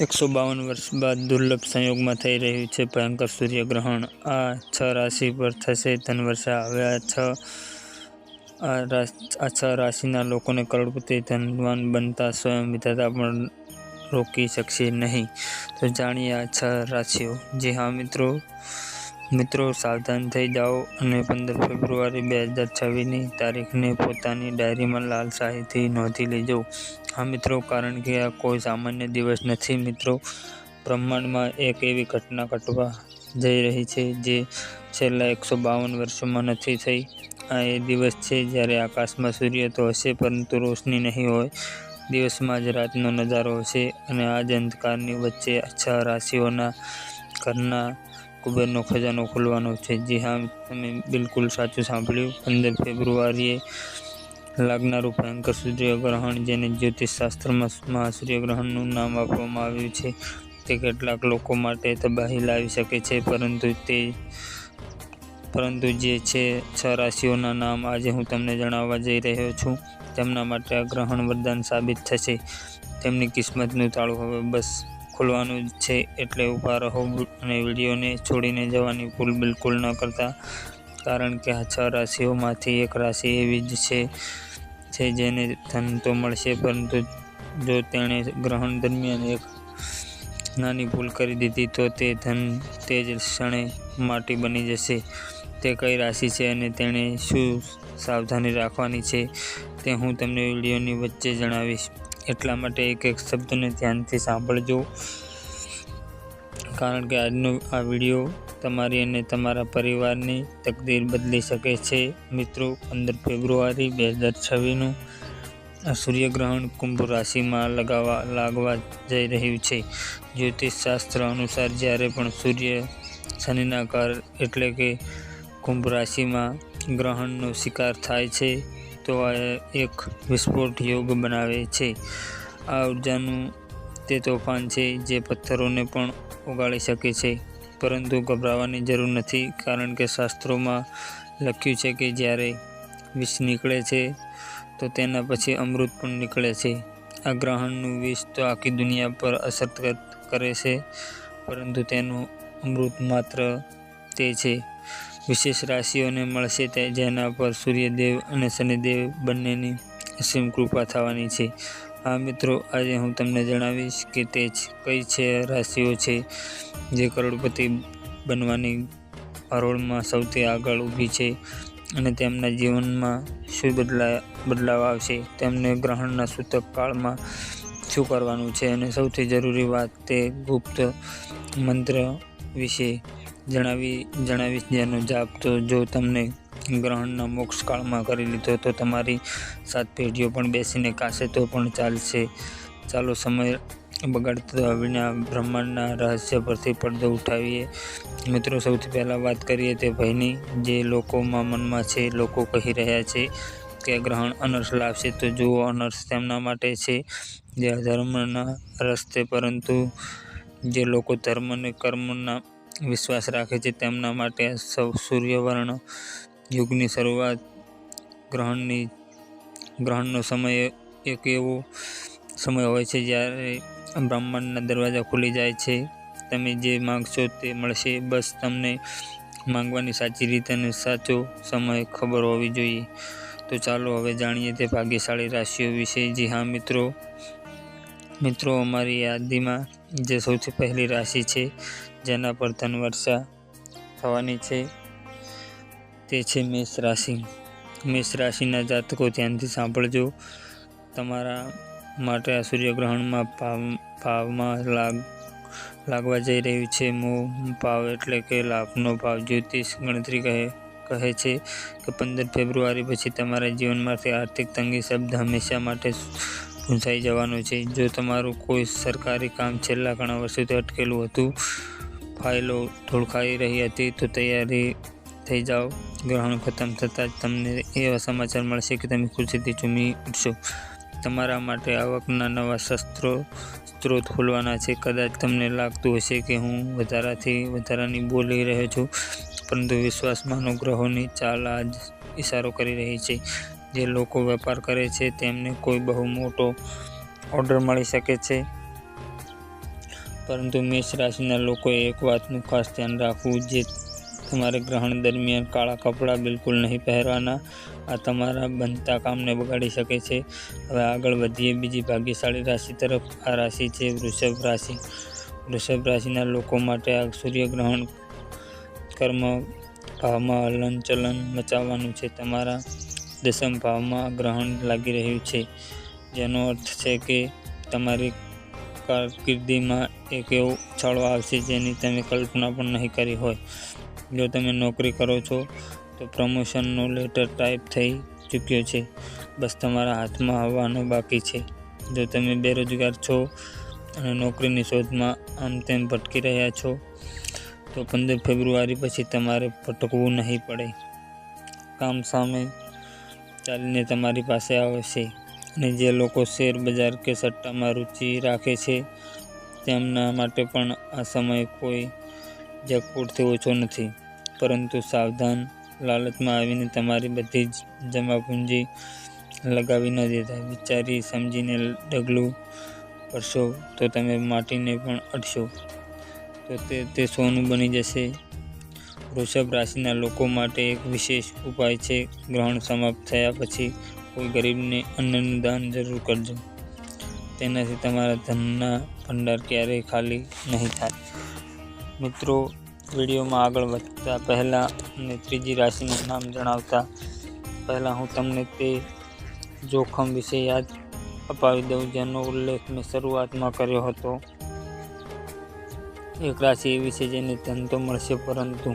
એકસો બાવન વર્ષ બાદ દુર્લભ સંયોગમાં થઈ રહ્યું છે ભયંકર સૂર્યગ્રહણ. આ છ રાશિ પર થશે ધનવર્ષા. હવે આ છ આ છ રાશિના લોકોને કરોડપતિ ધનવાન બનતા સ્વયં વિધાતા પણ રોકી શકશે નહીં. તો જાણીએ આ છ રાશિઓ. જે હા મિત્રો. મિત્રો, સાવધાન થઈ જાઓ અને પંદર ફેબ્રુઆરી બે હજાર છવ્વીસની તારીખને પોતાની ડાયરીમાં લાલ શાહીથી નોંધી લેજો. હા મિત્રો, કારણ કે આ કોઈ સામાન્ય દિવસ નથી મિત્રો. બ્રહ્માંડમાં એક એવી ઘટના ઘટવા જઈ રહી છે જે છેલ્લા એકસો બાવન વર્ષોમાં નથી થઈ. આ એ દિવસ છે જ્યારે આકાશમાં સૂર્ય તો હશે, પરંતુ રોશની નહીં હોય. દિવસમાં જ રાતનો નજારો હશે અને આ જ અંધકારની વચ્ચે છ રાશિઓના ઘરના કુબેરનો ખજાનો ખોલવાનો છે. જી હા, તમે બિલકુલ સાચું સાંભળ્યું. પંદર ફેબ્રુઆરીએ લાગનારું ભયંકર સૂર્યગ્રહણ, જેને જ્યોતિષશાસ્ત્રમાં મહાસૂર્યગ્રહણનું નામ આપવામાં આવ્યું છે, તે કેટલાક લોકો માટે તબાહી લાવી શકે છે. પરંતુ તે, પરંતુ જે છે છ રાશિઓના નામ આજે હું તમને જણાવવા જઈ રહ્યો છું. તેમના માટે આ ગ્રહણ વરદાન સાબિત થશે. તેમની કિસ્મતનું તાળું હવે બસ ખોલવાનું છે એટલે ઊભા રહો અને વિડીયોને છોડીને જવાની ભૂલ બિલકુલ ન કરતા. કારણ કે આ છ રાશિઓમાંથી એક રાશિ એવી જ છે છે જેને ધન તો મળશે, પરંતુ જો તેણે ગ્રહણ દરમિયાન એક નાની ભૂલ કરી દીધી, તો તે ધન તે જ ક્ષણે માટી બની જશે. તે કઈ રાશિ છે અને તેણે શું સાવધાની રાખવાની છે તે હું તમને વિડીયોની વચ્ચે જણાવીશ. એટલા માટે એક એક શબ્દને ધ્યાનથી સાંભળજો. કારણ કે આજનો આ વીડિયો તમારી અને તમારા પરિવારની તકદીર બદલી શકે છે. મિત્રો, પંદર ફેબ્રુઆરી બે હજાર છવ્વીસનું આ સૂર્યગ્રહણ કુંભ રાશિમાં લગાવવા લાગવા જઈ રહ્યું છે. જ્યોતિષશાસ્ત્ર અનુસાર જ્યારે પણ સૂર્ય શનિના કાર એટલે કે કુંભ રાશિમાં ગ્રહણનો શિકાર થાય છે તો આ એક વિસ્ફોટ યોગ બનાવે છે. આ ઉર્જાનું તે તોફાન છે જે પથ્થરોને પણ ઓગાળી શકે છે, પરંતુ ગભરાવાની જરૂર નથી, કારણ કે શાસ્ત્રોમાં લખ્યું છે કે જ્યારે વિષ નીકળે છે, તો તેના પછી અમૃત પણ નીકળે છે. આ ગ્રહણનું વિષ તો આખી દુનિયા પર અસર કરે છે, પરંતુ તેનું અમૃત માત્ર તે છે. વિશેષ રાશિઓને મળશે તે જેના પર સૂર્યદેવ અને શનિદેવ બંનેની અસીમ કૃપા થવાની છે. આ મિત્રો, આજે હું તમને જણાવીશ કે તે કઈ છે રાશિઓ છે જે કરોડપતિ બનવાની હરોળમાં સૌથી આગળ ઊભી છે અને તેમના જીવનમાં શું બદલા, બદલાવ આવશે તેમને ગ્રહણના સૂતક કાળમાં શું કરવાનું છે અને સૌથી જરૂરી વાત તે ગુપ્ત મંત્ર વિશે જણાવી જણાવીશ જેનો જાપ તો જો તમને ગ્રહણના મોક્ષ કાળમાં કરી લીધો તો તમારી સાત પેઢીઓ પણ બેસીને કાશે તો પણ ચાલશે. ચાલો સમય બગાડતા વિના બ્રહ્માંડના રહસ્ય પરથી પડદો ઉઠાવીએ. મિત્રો, સૌથી પહેલાં વાત કરીએ તે ભયની, જે લોકોમાં મનમાં છે, લોકો કહી રહ્યા છે કે ગ્રહણ અનર્થ લાવશે. તો જુઓ, અનર્થ તેમના માટે છે જે ધર્મના રસ્તે, પરંતુ જે લોકો ધર્મ અને કર્મના વિશ્વાસ રાખે છે તેમના માટે સૌ સૂર્યવર્ણ યુગની શરૂઆત ગ્રહણની, ગ્રહણનો સમય એક એવો સમય હોય છે જ્યારે બ્રહ્માંડના દરવાજા ખુલી જાય છે. તમે જે માગશો તે મળશે. બસ તમને માંગવાની સાચી રીત અને સાચો સમય ખબર હોવી જોઈએ. તો ચાલો હવે જાણીએ તે ભાગ્યશાળી રાશિઓ વિશે. જી હા, મિત્રો. મિત્રો, અમારી યાદીમાં જે સૌથી પહેલી રાશિ છે જેના પર ધનવર્ષા થવાની છે તે છે મેષ રાશિ. મેષ રાશિના જાતકો ધ્યાનથી સાંભળજો. તમારા માટે આ સૂર્યગ્રહણમાં ભાવ, ભાવમાં લાગ, લાગવા જઈ રહ્યું છે. મોહ, ભાવ એટલે કે લાભનો ભાવ. જ્યોતિષ ગણતરી કહે કહે છે કે પંદર ફેબ્રુઆરી પછી તમારા જીવનમાંથી આર્થિક તંગી શબ્દ હંમેશા માટે ભૂંસાઈ જવાનો છે. જો તમારું કોઈ સરકારી કામ છેલ્લા ઘણા વર્ષોથી અટકેલું હતું ફાઇલો ધોળખાઈ રહી હતી તો તૈયારી થઈ જાઓ. ગ્રહણ ખતમ થતાં જ તમને એવા સમાચાર મળશે કે તમે ખુશીથી ઝૂમી ઉઠશો. તમારા માટે આવકના નવા શસ્ત્રો સ્ત્રોત ખોલવાના છે. કદાચ તમને લાગતું હશે કે હું વધારાથી વધારાની બોલી રહ્યો છું, પરંતુ વિશ્વાસમાં ગ્રહોની ચાલ આજ ઇશારો કરી રહી છે. જે લોકો વેપાર કરે છે તેમને કોઈ બહુ મોટો ઓર્ડર મળી શકે છે. પરંતુ મેષ રાશિના લોકોએ એક વાતનું ખાસ ધ્યાન રાખવું જે તમારે ગ્રહણ દરમિયાન કાળા કપડાં બિલકુલ નહીં પહેરવાના, આ તમારા બનતા કામને બગાડી શકે છે. હવે આગળ વધીએ, બીજી ભાગ્યશાળી રાશિ તરફ. આ રાશિ છે વૃષભ રાશિ. વૃષભ રાશિના લોકો માટે આ સૂર્યગ્રહણ કર્મ ભાવમાં હલનચલન મચાવવાનું છે. તમારા દસમ ભાવમાં ગ્રહણ લાગી રહ્યું છે. જેનો અર્થ છે કે તમારી કારકિર્દીમાં એક એવો ઉછાળો આવશે જેની તમે કલ્પના પણ નહીં કરી હોય. જો તમે નોકરી કરો છો, તો પ્રમોશનનો લેટર ટાઈપ થઈ ચૂક્યો છે. બસ તમારા હાથમાં આવવાનો બાકી છે. જો તમે બેરોજગાર છો અને નોકરીની શોધમાં આમ તેમ ભટકી રહ્યા છો, તો પંદર ફેબ્રુઆરી પછી તમારે ભટકવું નહીં પડે. કામ સામે ચાલીને તમારી પાસે આવશે. અને જે લોકો શેર બજાર કે સટ્ટામાં રુચિ રાખે છે, તેમના માટે પણ આ સમય કોઈ જેકપોટથી ઓછો નથી. પરંતુ સાવધાન લાલચમાં આવીને તમારી બધી જ જમાપૂંજી લગાવી ન દેતા. વિચારી સમજીને ડગલું પડશો તો તમે માટીને પણ અટશો તો તે તે સોનું બની જશે. વૃષભ રાશિના લોકો માટે એક વિશેષ ઉપાય છે, ગ્રહણ સમાપ્ત થયા પછી કોઈ ગરીબને અન્નનું દાન જરૂર કરજો. તેનાથી તમારા ધનના ભંડાર ક્યારેય ખાલી નહીં થાય. મિત્રો, વિડીયોમાં આગળ વધતા પહેલાં અને ત્રીજી રાશિનું નામ જણાવતા પહેલાં હું તમને તે જોખમ વિશે યાદ અપાવી દઉં, જેનો ઉલ્લેખ મેં શરૂઆતમાં કર્યો હતો. એક રાશિ એવી છે જેને ધન તો મળશે, પરંતુ